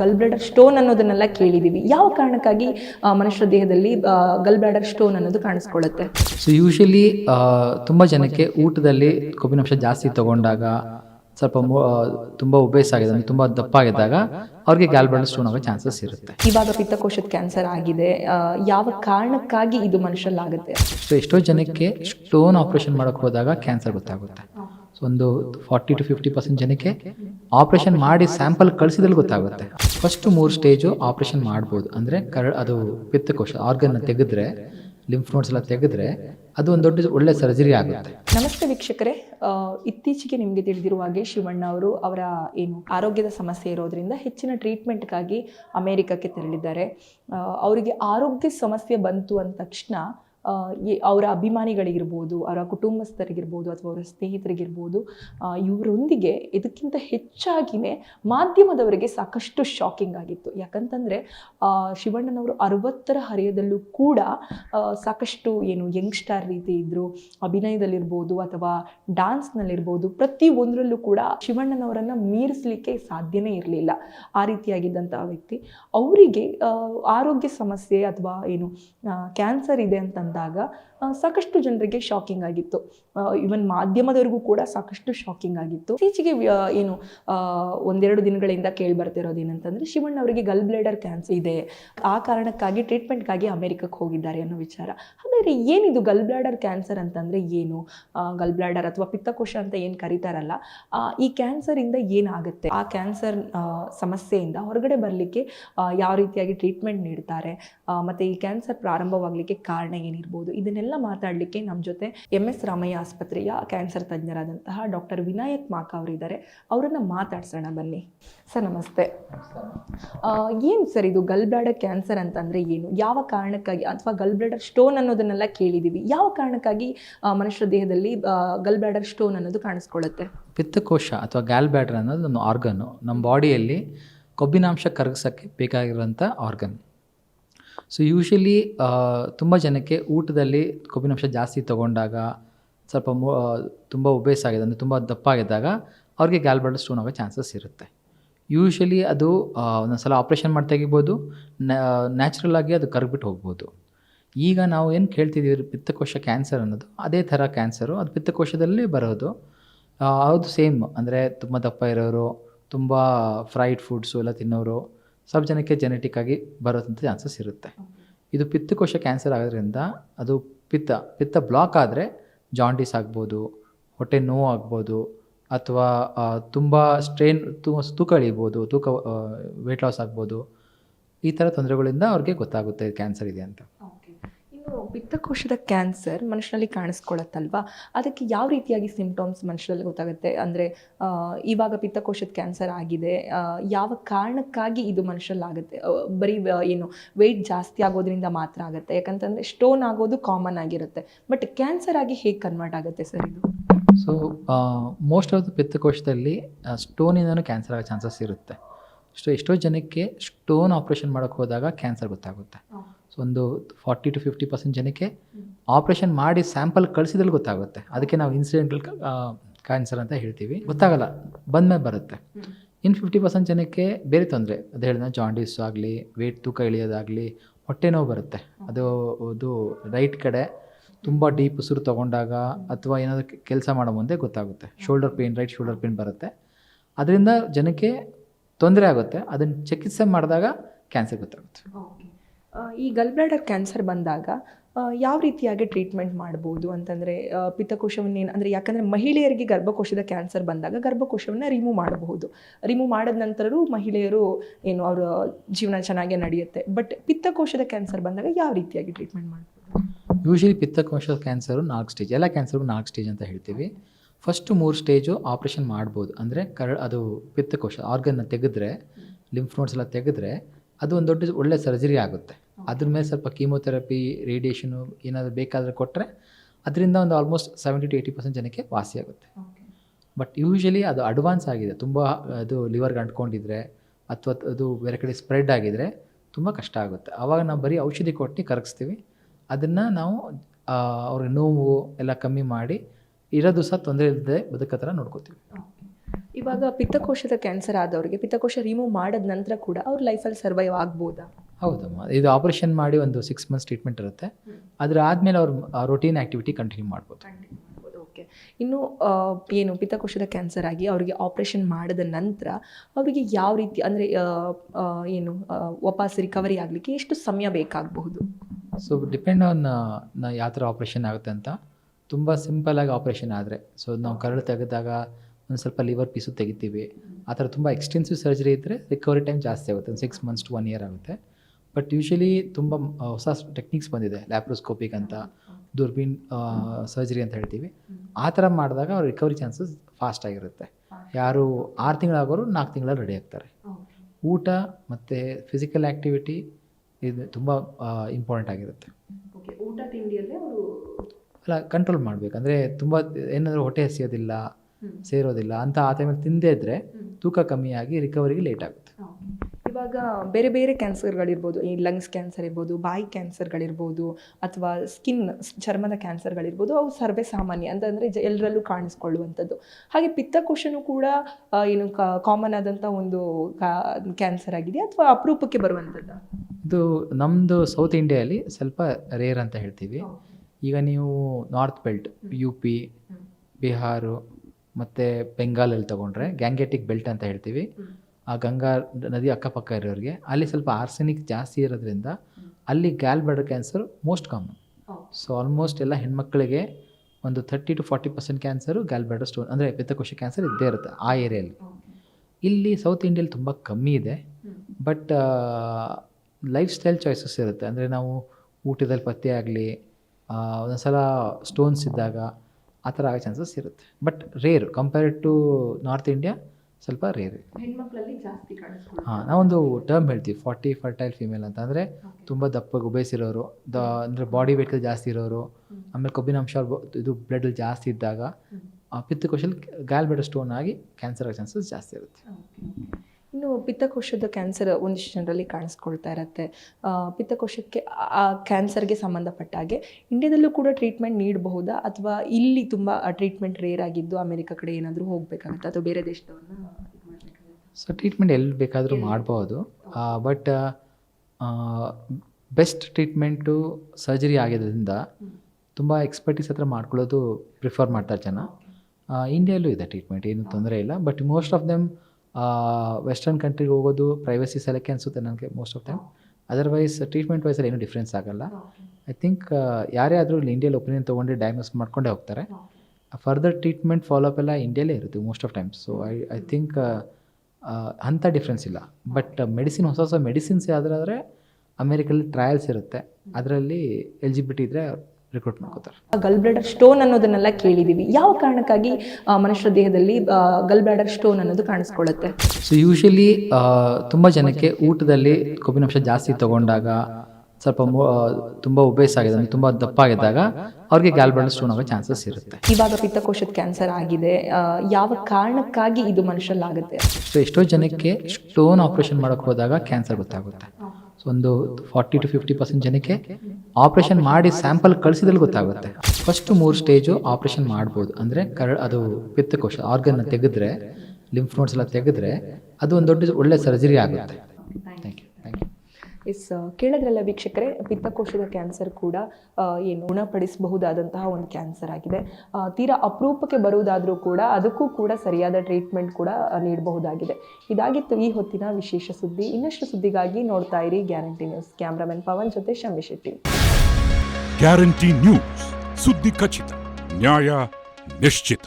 ಗಲ್ bladder stone ಅನ್ನೋದನ್ನೆಲ್ಲ ಕೇಳಿದೀವಿ. ಯಾವ ಕಾರಣಕ್ಕಾಗಿ ಮನುಷ್ಯರ ದೇಹದಲ್ಲಿ ಗಲ್ ಬ್ಲಡರ್ ಸ್ಟೋನ್ ಅನ್ನೋದು ಕಾಣಿಸ್ಕೊಳ್ಳುತ್ತೆ? ಸೊ ಯೂಶಲಿ ತುಂಬ ಜನಕ್ಕೆ ಊಟದಲ್ಲಿ ಕೊಬ್ಬಿನಾಂಶ ಜಾಸ್ತಿ ತಗೊಂಡಾಗ ಸ್ವಲ್ಪ ತುಂಬಾ ಉಬೇಸ್ ಆಗಿದೆ ಅಂದರೆ ತುಂಬ ದಪ್ಪ ಆಗಿದ್ದಾಗ ಅವ್ರಿಗೆ ಗ್ಯಾಲ್ಬ್ಲಾಡರ್ ಸ್ಟೋನ್ ಆಗೋ ಚಾನ್ಸಸ್ ಇರುತ್ತೆ. ಇವಾಗ ಪಿತ್ತಕೋಶದ ಕ್ಯಾನ್ಸರ್ ಆಗಿದೆ. ಯಾವ ಕಾರಣಕ್ಕಾಗಿ ಇದು ಮನುಷ್ಯರಲ್ಲಾಗುತ್ತೆ ಸೊ ಎಷ್ಟೋ ಜನಕ್ಕೆ ಸ್ಟೋನ್ ಆಪರೇಷನ್ ಮಾಡೋಕ್ಕೆ ಹೋದಾಗ ಕ್ಯಾನ್ಸರ್ ಗೊತ್ತಾಗುತ್ತೆ. ಒಂದು ಫಾರ್ಟಿ ಟು ಫಿಫ್ಟಿ ಪರ್ಸೆಂಟ್ ಜನಕ್ಕೆ ಆಪ್ರೇಷನ್ ಮಾಡಿ ಸ್ಯಾಂಪಲ್ ಕಳಿಸಿದಲ್ಲಿ ಗೊತ್ತಾಗುತ್ತೆ. ಫಸ್ಟ್ ಮೂರು ಸ್ಟೇಜು ಆಪ್ರೇಷನ್ ಮಾಡ್ಬೋದು. ಅಂದರೆ ಕರ, ಅದು ಪಿತ್ತಕೋಶ ಆರ್ಗನ್ನ ತೆಗೆದ್ರೆ ಲಿಂಫ್ ನೋಡ್ಸ್ ಎಲ್ಲ ತೆಗೆದ್ರೆ ಅದು ಒಂದು ದೊಡ್ಡ ಒಳ್ಳೆ ಸರ್ಜರಿ ಆಗುತ್ತೆ. ನಮಸ್ತೆ ವೀಕ್ಷಕರೇ. ಇತ್ತೀಚೆಗೆ ನಿಮಗೆ ತಿಳಿದಿರುವ ಹಾಗೆ ಶಿವಣ್ಣ ಅವರು ಅವರ ಏನು ಆರೋಗ್ಯದ ಸಮಸ್ಯೆ ಇರೋದ್ರಿಂದ ಹೆಚ್ಚಿನ ಟ್ರೀಟ್ಮೆಂಟ್ಗಾಗಿ ಅಮೇರಿಕಕ್ಕೆ ತೆರಳಿದ್ದಾರೆ. ಅವರಿಗೆ ಆರೋಗ್ಯ ಸಮಸ್ಯೆ ಬಂತು ಅಂದ ತಕ್ಷಣ ಅವರ ಅಭಿಮಾನಿಗಳಿಗಿರ್ಬೋದು, ಅವರ ಕುಟುಂಬಸ್ಥರಿಗಿರ್ಬೋದು ಅಥವಾ ಅವರ ಸ್ನೇಹಿತರಿಗಿರ್ಬೋದು ಇವರೊಂದಿಗೆ ಇದಕ್ಕಿಂತ ಹೆಚ್ಚಾಗಿಯೇ ಮಾಧ್ಯಮದವರಿಗೆ ಸಾಕಷ್ಟು ಶಾಕಿಂಗ್ ಆಗಿತ್ತು. ಯಾಕಂತಂದರೆ ಶಿವಣ್ಣನವರು ಅರವತ್ತರ ಹರೆಯದಲ್ಲೂ ಕೂಡ ಸಾಕಷ್ಟು ಏನು ಯಂಗ್ ಸ್ಟಾರ್ ರೀತಿ ಇದ್ದರು ಅಭಿನಯದಲ್ಲಿರ್ಬೋದು ಅಥವಾ ಡ್ಯಾನ್ಸ್ನಲ್ಲಿರ್ಬೋದು ಪ್ರತಿ ಒಂದರಲ್ಲೂ ಕೂಡ ಶಿವಣ್ಣನವರನ್ನು ಮೀರಿಸಲಿಕ್ಕೆ ಸಾಧ್ಯನೇ ಇರಲಿಲ್ಲ. ಆ ರೀತಿಯಾಗಿದ್ದಂಥ ವ್ಯಕ್ತಿ. ಅವರಿಗೆ ಆರೋಗ್ಯ ಸಮಸ್ಯೆ ಅಥವಾ ಏನು ಕ್ಯಾನ್ಸರ್ ಇದೆ ಅಂತಂದಾಗ ಆ, ಸಾಕಷ್ಟು ಜನರಿಗೆ ಶಾಕಿಂಗ್ ಆಗಿತ್ತು. ಇವನ್ ಮಾಧ್ಯಮದವರಿಗೂ ಕೂಡ ಸಾಕಷ್ಟು ಶಾಕಿಂಗ್ ಆಗಿತ್ತು. ಇತ್ತೀಚೆಗೆ ಏನು ಒಂದೆರಡು ದಿನಗಳಿಂದ ಕೇಳಿ ಬರ್ತಿರೋದು ಏನಂತಂದ್ರೆ, ಶಿವಣ್ಣ ಅವರಿಗೆ ಗಲ್ ಬ್ಲೇಡರ್ ಕ್ಯಾನ್ಸರ್ ಇದೆ. ಆ ಕಾರಣಕ್ಕಾಗಿ ಟ್ರೀಟ್ಮೆಂಟ್ಗಾಗಿ ಅಮೆರಿಕಕ್ಕೆ ಹೋಗಿದ್ದಾರೆ ಅನ್ನೋ ವಿಚಾರ. ಹಾಗಾದ್ರೆ ಏನಿದು ಗಲ್ ಬ್ಲಾಡರ್ ಕ್ಯಾನ್ಸರ್ ಅಂತಂದ್ರೆ ಏನು? ಗಲ್ ಬ್ಲಾಡರ್ ಅಥವಾ ಪಿತ್ತಕೋಶ ಅಂತ ಏನು ಕರೀತಾರಲ್ಲ ಈ ಈ ಕ್ಯಾನ್ಸರಿಂದ ಏನಾಗುತ್ತೆ? ಆ ಕ್ಯಾನ್ಸರ್ ಸಮಸ್ಯೆಯಿಂದ ಹೊರಗಡೆ ಬರಲಿಕ್ಕೆ ಯಾವ ರೀತಿಯಾಗಿ ಟ್ರೀಟ್ಮೆಂಟ್ ನೀಡ್ತಾರೆ? ಮತ್ತೆ ಈ ಕ್ಯಾನ್ಸರ್ ಪ್ರಾರಂಭವಾಗಲಿಕ್ಕೆ ಕಾರಣ ಏನಿರ್ಬೋದು? ಇದನ್ನೆಲ್ಲ ಮಾತಾಡಲಿಕ್ಕೆ ನಮ್ಮ ಜೊತೆ ಎಂ ಎಸ್ ರಾಮಯ್ಯ ಆಸ್ಪತ್ರೆಯ ಕ್ಯಾನ್ಸರ್ ತಜ್ಞರಾದಂತಹ ಡಾಕ್ಟರ್ ವಿನಾಯಕ್ ಮಾಕ ಅವರಿದ್ದಾರೆ. ಅವರನ್ನು ಮಾತಾಡ್ಸೋಣ ಬನ್ನಿ. ಸರ್, ನಮಸ್ತೆ. ಏನು ಸರ್ ಇದು ಗಲ್ ಬ್ಲಾಡರ್ ಕ್ಯಾನ್ಸರ್ ಅಂತಂದರೆ ಏನು? ಯಾವ ಕಾರಣಕ್ಕಾಗಿ ಅಥವಾ ಗಲ್ ಬ್ಲಾಡರ್ ಸ್ಟೋನ್ ಅನ್ನೋದನ್ನೆಲ್ಲ ಕೇಳಿದೀವಿ. ಯಾವ ಕಾರಣಕ್ಕಾಗಿ ಮನುಷ್ಯರ ದೇಹದಲ್ಲಿ ಗಲ್ ಬ್ಲಾಡರ್ ಸ್ಟೋನ್ ಅನ್ನೋದು ಕಾಣಿಸ್ಕೊಳ್ಳುತ್ತೆ? ಪಿತ್ತಕೋಶ ಅಥವಾ ಗ್ಯಾಲ್ ಬ್ಯಾಡ್ರ್ ಅನ್ನೋದು ನಮ್ಮ ಆರ್ಗನ್ನು ನಮ್ಮ ಬಾಡಿಯಲ್ಲಿ ಕೊಬ್ಬಿನಾಂಶ ಕರಗಿಸೋಕ್ಕೆ ಬೇಕಾಗಿರುವಂಥ ಆರ್ಗನ್ ಸೊ ಯೂಶ್ವಲಿ ತುಂಬ ಜನಕ್ಕೆ ಊಟದಲ್ಲಿ ಕೊಬ್ಬಿನಾಂಶ ಜಾಸ್ತಿ ತಗೊಂಡಾಗ ಸ್ವಲ್ಪ ಮು ತುಂಬ ಒಬೇಸ್ ಆಗಿದೆ, ಅಂದರೆ ತುಂಬ ದಪ್ಪ ಆಗಿದ್ದಾಗ ಅವ್ರಿಗೆ ಗ್ಯಾಲ್ ಬ್ಲಡ್ ಸ್ಟೋನ್ ಆಗೋ ಚಾನ್ಸಸ್ ಇರುತ್ತೆ. ಯೂಶ್ವಲಿ ಅದು ಒಂದೊಂದು ಸಲ ಆಪ್ರೇಷನ್ ಮಾಡಿ ತೆಗಿಬೋದು ನ್ಯಾಚುರಲ್ ಆಗಿ ಅದು ಕರ್ಗ್ಬಿಟ್ಟು ಹೋಗ್ಬೋದು. ಈಗ ನಾವು ಏನು ಕೇಳ್ತಿದ್ದೀವಿ ಪಿತ್ತಕೋಶ ಕ್ಯಾನ್ಸರ್ ಅನ್ನೋದು, ಅದೇ ಥರ ಕ್ಯಾನ್ಸರು ಅದು ಪಿತ್ತಕೋಶದಲ್ಲಿ ಬರೋದು. ಅದು ಸೇಮ್ ಅಂದರೆ ತುಂಬ ದಪ್ಪ ಇರೋರು, ತುಂಬ ಫ್ರೈಡ್ ಫುಡ್ಸು ಎಲ್ಲ ತಿನ್ನೋರು ಸ್ವಲ್ಪ ಜನಕ್ಕೆ ಜೆನೆಟಿಕ್ ಆಗಿ ಬರೋದಂಥ ಚಾನ್ಸಸ್ ಇರುತ್ತೆ. ಇದು ಪಿತ್ತಕೋಶ ಕ್ಯಾನ್ಸರ್ ಆಗೋದ್ರಿಂದ ಅದು ಪಿತ್ತ ಪಿತ್ತ ಬ್ಲಾಕ್ ಆದರೆ ಜಾಂಡೀಸ್ ಆಗ್ಬೋದು ಹೊಟ್ಟೆ ನೋವು ಆಗ್ಬೋದು ಅಥವಾ ತುಂಬ ಸ್ಟ್ರೈನ್ ತೂಕ ಇಳಿಬೋದು ತೂಕ ವೆಯ್ಟ್ ಲಾಸ್ ಆಗ್ಬೋದು ಈ ಥರ ತೊಂದರೆಗಳಿಂದ ಅವ್ರಿಗೆ ಗೊತ್ತಾಗುತ್ತೆ ಕ್ಯಾನ್ಸರ್ ಇದೆ ಅಂತ. ಪಿತ್ತಕೋಶದ ಕ್ಯಾನ್ಸರ್ ಮನುಷ್ಯನಲ್ಲಿ ಕಾಣಿಸ್ಕೊಳತ್ತಲ್ವಾ ಅದಕ್ಕೆ ಯಾವ ರೀತಿಯಾಗಿ ಸಿಂಪ್ಟಮ್ಸ್ ಮನುಷ್ಯರಲ್ಲಿ ಗೊತ್ತಾಗುತ್ತೆ? ಅಂದರೆ ಇವಾಗ ಪಿತ್ತಕೋಶದ ಕ್ಯಾನ್ಸರ್ ಆಗಿದೆ ಯಾವ ಕಾರಣಕ್ಕಾಗಿ ಇದು ಮನುಷ್ಯರಲ್ಲಾಗುತ್ತೆ? ಬರೀ ಏನು ವೆಯ್ಟ್ ಜಾಸ್ತಿ ಆಗೋದ್ರಿಂದ ಮಾತ್ರ ಆಗುತ್ತೆ. ಯಾಕಂತಂದರೆ ಸ್ಟೋನ್ ಆಗೋದು ಕಾಮನ್ ಆಗಿರುತ್ತೆ. ಬಟ್ ಕ್ಯಾನ್ಸರ್ ಆಗಿ ಹೇಗೆ ಕನ್ವರ್ಟ್ ಆಗುತ್ತೆ ಸರ್ ಇದು? ಸೊ ಮೋಸ್ಟ್ ಆಫ್ ದ ಪಿತ್ತಕೋಶದಲ್ಲಿ ಸ್ಟೋನಿಂದನೂ ಕ್ಯಾನ್ಸರ್ ಆಗೋ ಚಾನ್ಸಸ್ ಇರುತ್ತೆ. ಸೊ ಎಷ್ಟೋ ಜನಕ್ಕೆ ಸ್ಟೋನ್ ಆಪ್ರೇಷನ್ ಮಾಡೋಕ್ಕೆ ಹೋದಾಗ ಕ್ಯಾನ್ಸರ್ ಗೊತ್ತಾಗುತ್ತೆ. ಸೊ ಒಂದು ಫಾರ್ಟಿ ಟು ಫಿಫ್ಟಿ ಪರ್ಸೆಂಟ್ ಜನಕ್ಕೆ ಆಪ್ರೇಷನ್ ಮಾಡಿ ಸ್ಯಾಂಪಲ್ ಕಳಿಸಿದಲ್ಲಿ ಗೊತ್ತಾಗುತ್ತೆ. ಅದಕ್ಕೆ ನಾವು ಇನ್ಸಿಡೆಂಟಲ್ ಕ್ಯಾನ್ಸರ್ ಅಂತ ಹೇಳ್ತೀವಿ. ಗೊತ್ತಾಗಲ್ಲ. ಬಂದಮೇಲೆ ಬರುತ್ತೆ. ಇನ್ನು ಫಿಫ್ಟಿ ಪರ್ಸೆಂಟ್ ಜನಕ್ಕೆ ಬೇರೆ ತೊಂದರೆ. ಅದು ಹೇಳಿದ ಜಾಂಡೀಸ್ ಆಗಲಿ ವೇಟ್ ತೂಕ ಇಳಿಯೋದಾಗಲಿ ಹೊಟ್ಟೆ ನೋವು ಬರುತ್ತೆ. ಅದು ಅದು ರೈಟ್ ಕಡೆ ತುಂಬ ಡೀಪ್ ಉಸಿರು ತೊಗೊಂಡಾಗ ಅಥವಾ ಏನಾದರೂ ಕೆಲಸ ಮಾಡೋ ಮುಂದೆ ಗೊತ್ತಾಗುತ್ತೆ. Shoulder pain right shoulder pain ಬರುತ್ತೆ. ಅದರಿಂದ ಜನಕ್ಕೆ ತೊಂದರೆ ಆಗುತ್ತೆ. ಅದನ್ನು ಚಿಕಿತ್ಸೆ ಮಾಡಿದಾಗ ಕ್ಯಾನ್ಸರ್ ಗೊತ್ತಾಗುತ್ತೆ. ಈ ಗಲ್ ಬ್ಲಾಡರ್ ಕ್ಯಾನ್ಸರ್ ಬಂದಾಗ ಯಾವ ರೀತಿಯಾಗಿ ಟ್ರೀಟ್ಮೆಂಟ್ ಮಾಡ್ಬೋದು ಅಂತಂದರೆ ಪಿತ್ತಕೋಶವನ್ನೇನು, ಅಂದರೆ ಯಾಕಂದರೆ ಮಹಿಳೆಯರಿಗೆ ಗರ್ಭಕೋಶದ ಕ್ಯಾನ್ಸರ್ ಬಂದಾಗ ಗರ್ಭಕೋಶವನ್ನು ರಿಮೂವ್ ಮಾಡಬಹುದು. ರಿಮೂವ್ ಮಾಡಿದ ನಂತರವೂ ಮಹಿಳೆಯರು ಏನು ಅವರ ಜೀವನ ಚೆನ್ನಾಗೇ ನಡೆಯುತ್ತೆ. ಬಟ್ ಪಿತ್ತಕೋಶದ ಕ್ಯಾನ್ಸರ್ ಬಂದಾಗ ಯಾವ ರೀತಿಯಾಗಿ ಟ್ರೀಟ್ಮೆಂಟ್ ಮಾಡ್ಬೋದು? ಯೂಶಲಿ ಪಿತ್ತಕೋಶದ ಕ್ಯಾನ್ಸರು ನಾಲ್ಕು ಸ್ಟೇಜ್ ಎಲ್ಲ ಕ್ಯಾನ್ಸರ್ಗೂ ನಾಲ್ಕು ಸ್ಟೇಜ್ ಅಂತ ಹೇಳ್ತೀವಿ. ಫಸ್ಟ್ ಮೂರು ಸ್ಟೇಜು ಆಪ್ರೇಷನ್ ಮಾಡ್ಬೋದು. ಅಂದರೆ ಕರ, ಅದು ಪಿತ್ತಕೋಶ ಆರ್ಗನ್ನ ತೆಗೆದ್ರೆ ಲಿಂಫ್ ನೋಡ್ಸ್ ಎಲ್ಲ ತೆಗೆದ್ರೆ ಅದು ಒಂದು ದೊಡ್ಡ ಒಳ್ಳೆ ಸರ್ಜರಿ ಆಗುತ್ತೆ. ಅದ್ರ ಮೇಲೆ ಸ್ವಲ್ಪ ಕೀಮೋಥೆರಪಿ ರೇಡಿಯೇಷನು ಏನಾದರೂ ಬೇಕಾದರೆ ಕೊಟ್ಟರೆ ಅದರಿಂದ ಒಂದು almost seventy to eighty percent ಜನಕ್ಕೆ ವಾಸಿ ಆಗುತ್ತೆ. ಬಟ್ ಯೂಶಲಿ ಅದು ಅಡ್ವಾನ್ಸ್ ಆಗಿದೆ. ತುಂಬ ಅದು ಲಿವರ್ಗೆ ಅಂಟ್ಕೊಂಡಿದ್ರೆ ಅಥವಾ ಅದು ಬೇರೆ ಕಡೆ ಸ್ಪ್ರೆಡ್ ಆಗಿದ್ರೆ ತುಂಬ ಕಷ್ಟ ಆಗುತ್ತೆ. ಆವಾಗ ನಾವು ಬರೀ ಔಷಧಿ ಕೊಟ್ಟು ಕರಗಿಸ್ತೀವಿ. ಅದನ್ನು ನಾವು ಅವ್ರ ನೋವು ಎಲ್ಲ ಕಮ್ಮಿ ಮಾಡಿ ಇರೋದು ಸಹ ತೊಂದರೆ ಇಲ್ಲದೆ ಬದುಕೋ ಥರ ನೋಡ್ಕೋತೀವಿ ಇವಾಗ ಪಿತ್ತಕೋಶದ ಕ್ಯಾನ್ಸರ್ ಆದವರಿಗೆ ಪಿತ್ತಕೋಶ ರಿಮೂವ್ ಮಾಡಿದ ನಂತರ ಕೂಡ ಅವ್ರ ಲೈಫಲ್ಲಿ ಸರ್ವೈವ್ ಆಗ್ಬೋದಾ? ಹೌದಮ್ಮ ಇದು ಆಪರೇಷನ್ ಮಾಡಿ ಒಂದು ಸಿಕ್ಸ್ ಮಂತ್ಸ್ ಟ್ರೀಟ್ಮೆಂಟ್ ಇರುತ್ತೆ. ಅದರ ಆದಮೇಲೆ ಅವ್ರು ರೊಟೀನ್ ಆ್ಯಕ್ಟಿವಿಟಿ ಕಂಟಿನ್ಯೂ ಮಾಡ್ಬೋದು. ಓಕೆ ಇನ್ನು ಏನು ಪಿತ್ತಕೋಶದ ಕ್ಯಾನ್ಸರ್ ಆಗಿ ಅವರಿಗೆ ಆಪರೇಷನ್ ಮಾಡಿದ ನಂತರ ಅವರಿಗೆ ಯಾವ ರೀತಿ ಅಂದರೆ ಏನು ವಾಪಸ್ ರಿಕವರಿ ಆಗಲಿಕ್ಕೆ ಎಷ್ಟು ಸಮಯ ಬೇಕಾಗಬಹುದು? ಸೊ ಡಿಪೆಂಡ್ ಆನ್ ಯಾವ ಥರ ಆಪ್ರೇಷನ್ ಆಗುತ್ತೆ ಅಂತ. ತುಂಬ ಸಿಂಪಲಾಗಿ ಆಪ್ರೇಷನ್ ಆದರೆ. ಸೊ ನಾವು ಕರಳು ತೆಗೆದಾಗ ಒಂದು ಸ್ವಲ್ಪ ಲಿವರ್ ಪೀಸು ತೆಗಿತೀವಿ. ಆ ಥರ ತುಂಬ ಎಕ್ಸ್ಟೆನ್ಸಿವ್ ಸರ್ಜರಿ ಇದ್ದರೆ ರಿಕವರಿ ಟೈಮ್ ಜಾಸ್ತಿ ಆಗುತ್ತೆ. ಒಂದು six months to one year ಆಗುತ್ತೆ. ಬಟ್ ಯೂಶಲಿ ತುಂಬ ಹೊಸ ಟೆಕ್ನಿಕ್ಸ್ ಬಂದಿದೆ ಲ್ಯಾಪ್ರೋಸ್ಕೋಪಿಕ್ ಅಂತ ದುರ್ಬೀನ್ ಸರ್ಜರಿ ಅಂತ ಹೇಳ್ತೀವಿ. ಆ ಥರ ಮಾಡಿದಾಗ ಅವ್ರ ರಿಕವರಿ ಚಾನ್ಸಸ್ ಫಾಸ್ಟ್ ಆಗಿರುತ್ತೆ. ಯಾರು ಆರು ತಿಂಗಳಾಗೋರು ನಾಲ್ಕು ತಿಂಗಳಲ್ಲಿ ರೆಡಿ ಆಗ್ತಾರೆ. ಊಟ ಮತ್ತು ಫಿಸಿಕಲ್ ಆ್ಯಕ್ಟಿವಿಟಿ ಇದು ತುಂಬ ಇಂಪಾರ್ಟೆಂಟ್ ಆಗಿರುತ್ತೆ. ಊಟ ತಿಂಡಿಯಲ್ಲೇ ಅವರು ಅಲ್ಲ ಕಂಟ್ರೋಲ್ ಮಾಡಬೇಕು. ಅಂದರೆ ತುಂಬ ಏನಾದರೂ ಹೊಟ್ಟೆ ಹಸಿಯೋದಿಲ್ಲ ಸೇರೋದಿಲ್ಲ ಅಂತ ಆ ಟೈಮಲ್ಲಿ ತಿಂದೇ ಇದ್ದರೆ ತೂಕ ಕಮ್ಮಿಯಾಗಿ ರಿಕವರಿಗೆ ಲೇಟ್ ಆಗುತ್ತೆ. ಇವಾಗ ಬೇರೆ ಬೇರೆ ಕ್ಯಾನ್ಸರ್ಗಳಿರ್ಬೋದು ಈ ಲಂಗ್ಸ್ ಕ್ಯಾನ್ಸರ್ ಇರ್ಬೋದು ಬಾಯಿ ಕ್ಯಾನ್ಸರ್ಗಳಿರ್ಬೋದು ಅಥವಾ ಸ್ಕಿನ್ ಚರ್ಮದ ಕ್ಯಾನ್ಸರ್ಗಳಿರ್ಬೋದು ಅವು ಸರ್ವೇ ಸಾಮಾನ್ಯ ಅಂತಂದರೆ ಜ ಎಲ್ಲರಲ್ಲೂ ಕಾಣಿಸ್ಕೊಳ್ಳುವಂಥದ್ದು. ಹಾಗೆ ಪಿತ್ತಕೋಶನೂ ಕೂಡ ಏನು ಕಾಮನ್ ಆದಂಥ ಒಂದು ಕ್ಯಾನ್ಸರ್ ಆಗಿದೆ ಅಥವಾ ಅಪರೂಪಕ್ಕೆ ಬರುವಂಥದ್ದು? ಇದು ನಮ್ಮದು ಸೌತ್ ಇಂಡಿಯಾದಲ್ಲಿ ಸ್ವಲ್ಪ ರೇರ್ ಅಂತ ಹೇಳ್ತೀವಿ. ಈಗ ನೀವು north belt U P Bihar ಮತ್ತು ಬೆಂಗಾಲಲ್ಲಿ ತಗೊಂಡ್ರೆ ಗ್ಯಾಂಗೆಟಿಕ್ ಬೆಲ್ಟ್ ಅಂತ ಹೇಳ್ತೀವಿ. ಆ ಗಂಗಾ ನದಿ ಅಕ್ಕಪಕ್ಕ ಇರೋರಿಗೆ ಅಲ್ಲಿ ಸ್ವಲ್ಪ ಆರ್ಸೆನಿಕ್ ಜಾಸ್ತಿ ಇರೋದ್ರಿಂದ ಅಲ್ಲಿ gall bladder cancer most common so almost ಎಲ್ಲ ಹೆಣ್ಮಕ್ಳಿಗೆ ಒಂದು thirty to forty percent cancer gall bladder stone ಅಂದರೆ ಪಿತ್ತಕೋಶ ಕ್ಯಾನ್ಸರ್ ಇದ್ದೇ ಇರುತ್ತೆ ಆ ಏರಿಯಲ್ಲಿ. ಇಲ್ಲಿ ಸೌತ್ ಇಂಡಿಯಲ್ಲಿ ತುಂಬ ಕಮ್ಮಿ ಇದೆ ಬಟ್ ಲೈಫ್ ಸ್ಟೈಲ್ ಚಾಯ್ಸಸ್ ಇರುತ್ತೆ. ಅಂದರೆ ನಾವು ಊಟದಲ್ಲಿ ಪತ್ತೆ ಆಗಲಿ ಒಂದೊಂದ್ಸಲ ಸ್ಟೋನ್ಸ್ ಇದ್ದಾಗ ಆ ಥರ ಆಗೋ ಚಾನ್ಸಸ್ ಇರುತ್ತೆ. But rare compared to north India ಸ್ವಲ್ಪ ರೇರ್ ಹಾಂ ನಾವೊಂದು ಟರ್ಮ್ ಹೇಳ್ತೀವಿ ಫಾರ್ಟಿ ಫರ್ಟೈಲ್ ಫೀಮೇಲ್ ಅಂತ. ಅಂದರೆ ತುಂಬ ದಪ್ಪಗೆ ಉಬೇಸಿರೋರು ದ ಅಂದರೆ ಬಾಡಿ ವೇಟ್ ಜಾಸ್ತಿ ಇರೋರು ಆಮೇಲೆ ಕೊಬ್ಬಿನಾಂಶ ಅಂಶ ಇದು ಬ್ಲಡ್ ಜಾಸ್ತಿ ಇದ್ದಾಗ ಆ ಪಿತ್ತಕೋಶಲ್ಲಿ ಗ್ಯಾಲ್ ಬ್ಲಡ್ ಸ್ಟೋನ್ ಆಗಿ ಕ್ಯಾನ್ಸರ್ ಆಗೋ ಚಾನ್ಸಸ್ ಜಾಸ್ತಿ ಇರುತ್ತೆ. ಇನ್ನು ಪಿತ್ತಕೋಶದ ಕ್ಯಾನ್ಸರ್ ಒಂದಿಷ್ಟು ಜನರಲ್ಲಿ ಕಾಣಿಸ್ಕೊಳ್ತಾ ಇರುತ್ತೆ. ಪಿತ್ತಕೋಶಕ್ಕೆ ಆ ಕ್ಯಾನ್ಸರ್ಗೆ ಸಂಬಂಧಪಟ್ಟ ಹಾಗೆ ಇಂಡಿಯಾದಲ್ಲೂ ಕೂಡ ಟ್ರೀಟ್ಮೆಂಟ್ ನೀಡಬಹುದಾ? ಅಥವಾ ಇಲ್ಲಿ ತುಂಬ ಟ್ರೀಟ್ಮೆಂಟ್ ರೇರ್ ಆಗಿದ್ದು ಅಮೆರಿಕ ಕಡೆ ಏನಾದರೂ ಹೋಗಬೇಕಾಗುತ್ತೆ? ಅಥವಾ ಬೇರೆ ದೇಶದವ್ರನ್ನ ಸೊ ಟ್ರೀಟ್ಮೆಂಟ್ ಎಲ್ಲಿ ಬೇಕಾದರೂ ಮಾಡ್ಬೋದು. ಬಟ್ ಬೆಸ್ಟ್ ಟ್ರೀಟ್ಮೆಂಟು ಸರ್ಜರಿ ಆಗಿದ್ದರಿಂದ ತುಂಬ ಎಕ್ಸ್ಪರ್ಟೀಸ್ ಹತ್ರ ಮಾಡ್ಕೊಳ್ಳೋದು ಪ್ರಿಫರ್ ಮಾಡ್ತಾರೆ ಜನ. ಇಂಡಿಯಲ್ಲೂ ಇದೆ ಟ್ರೀಟ್ಮೆಂಟ್ ಏನು ತೊಂದರೆ ಇಲ್ಲ. But most of them western ಕಂಟ್ರಿಗೆ ಹೋಗೋದು ಪ್ರೈವಸಿ ಸಲಕ್ಕೆ ಅನಿಸುತ್ತೆ ನನಗೆ most of time otherwise treatment ವೈಸಲ್ಲಿ ಏನೂ ಡಿಫ್ರೆನ್ಸ್ ಆಗಲ್ಲ. ಐ ಥಿಂಕ್ ಯಾರೇ ಆದರೂ ಇಲ್ಲಿ ಇಂಡಿಯಲ್ಲಿ ಒಪಿನಿಯನ್ ತೊಗೊಂಡು ಡಯಾಗ್ನೋಸ್ ಮಾಡ್ಕೊಂಡೇ ಹೋಗ್ತಾರೆ. ಫರ್ದರ್ ಟ್ರೀಟ್ಮೆಂಟ್ ಫಾಲೋಅಪ್ ಎಲ್ಲ ಇಂಡಿಯಲ್ಲೇ ಇರುತ್ತೆ most of times so I I think ಅಂಥ ಡಿಫ್ರೆನ್ಸ್ ಇಲ್ಲ. ಬಟ್ ಮೆಡಿಸಿನ್ ಹೊಸ ಹೊಸ ಮೆಡಿಸಿನ್ಸ್ ಯಾವುದಾದ್ರೆ ಅಮೇರಿಕಲ್ಲಿ ಟ್ರಯಲ್ಸ್ ಇರುತ್ತೆ. ಅದರಲ್ಲಿ ಎಲಿಜಿಬಿಲಿಟಿ ಇದ್ದರೆ ರಿಕ್ರೂಟ್ ಮಾಡ್ಕೋತಾರೆ. ಗಲ್ ಬ್ಲಡರ್ ಸ್ಟೋನ್ ಅನ್ನೋದನ್ನೆಲ್ಲ ಕೇಳಿದೀವಿ. ಯಾವ ಕಾರಣಕ್ಕಾಗಿ ಮನುಷ್ಯರ ದೇಹದಲ್ಲಿ ಗಲ್ ಬ್ಲಡರ್ ಸ್ಟೋನ್ ಅನ್ನೋದು ಕಾಣಿಸ್ಕೊಳ್ಳುತ್ತೆ? ಸೊ ಯೂಶಲಿ ತುಂಬ ಜನಕ್ಕೆ ಊಟದಲ್ಲಿ ಕೊಬ್ಬಿನಾಂಶ ಜಾಸ್ತಿ ತಗೊಂಡಾಗ ಸ್ವಲ್ಪ ತುಂಬ ಒಬೇಸ್ ಆಗಿದೆ ಅಂದರೆ ತುಂಬ ದಪ್ಪ ಆಗಿದ್ದಾಗ ಅವ್ರಿಗೆ ಬ್ಲಡರ್ ಸ್ಟೋನ್ ಆಗೋ ಚಾನ್ಸಸ್ ಇರುತ್ತೆ. ಇವಾಗ ಪಿತ್ತಕೋಶದ ಕ್ಯಾನ್ಸರ್ ಆಗಿದೆ. ಯಾವ ಕಾರಣಕ್ಕಾಗಿ ಇದು ಮನುಷ್ಯರಲ್ಲಾಗುತ್ತೆ ಸೊ ಎಷ್ಟೋ ಜನಕ್ಕೆ ಸ್ಟೋನ್ ಆಪರೇಷನ್ ಮಾಡೋಕ್ಕೆ ಹೋದಾಗ ಕ್ಯಾನ್ಸರ್ ಗೊತ್ತಾಗುತ್ತೆ. ಸೊ ಒಂದು ಫಾರ್ಟಿ ಟು ಫಿಫ್ಟಿ ಪರ್ಸೆಂಟ್ ಜನಕ್ಕೆ ಆಪ್ರೇಷನ್ ಮಾಡಿ ಸ್ಯಾಂಪಲ್ ಕಳಿಸಿದಲ್ಲಿ ಗೊತ್ತಾಗುತ್ತೆ. ಫಸ್ಟ್ ಮೂರು ಸ್ಟೇಜು ಆಪ್ರೇಷನ್ ಮಾಡ್ಬೋದು. ಅಂದರೆ ಕರ, ಅದು ಪಿತ್ತಕೋಶ ಆರ್ಗನ್ನ ತೆಗೆದ್ರೆ ಲಿಂಫ್ ನೋಟ್ಸ್ ಎಲ್ಲ ತೆಗೆದ್ರೆ ಅದು ಒಂದು ದೊಡ್ಡ ಒಳ್ಳೆ ಸರ್ಜರಿ ಆಗುತ್ತೆ. ಥ್ಯಾಂಕ್ ಯು ಎಸ್ ಕೇಳಿದ್ರಲ್ಲ ವೀಕ್ಷಕರೇ, ಪಿತ್ತಕೋಶದ ಕ್ಯಾನ್ಸರ್ ಕೂಡ ಏನು ಗುಣಪಡಿಸಬಹುದಾದಂತಹ ಒಂದು ಕ್ಯಾನ್ಸರ್ ಆಗಿದೆ. ತೀರಾ ಅಪರೂಪಕ್ಕೆ ಬರುವುದಾದರೂ ಕೂಡ ಅದಕ್ಕೂ ಕೂಡ ಸರಿಯಾದ ಟ್ರೀಟ್ಮೆಂಟ್ ಕೂಡ ನೀಡಬಹುದಾಗಿದೆ. ಇದಾಗಿತ್ತು ಈ ಹೊತ್ತಿನ ವಿಶೇಷ ಸುದ್ದಿ. ಇನ್ನಷ್ಟು ಸುದ್ದಿಗಾಗಿ ನೋಡ್ತಾ ಇರಿ ಗ್ಯಾರಂಟಿ ನ್ಯೂಸ್ ಕ್ಯಾಮ್ರಾಮನ್ ಪವನ್ ಜೊತೆ ಶಮಿ ಶೆಟ್ಟಿ. ಗ್ಯಾರಂಟಿ ನ್ಯೂಸ್ ಸುದ್ದಿ ಖಚಿತ, ನ್ಯಾಯ ನಿಶ್ಚಿತ.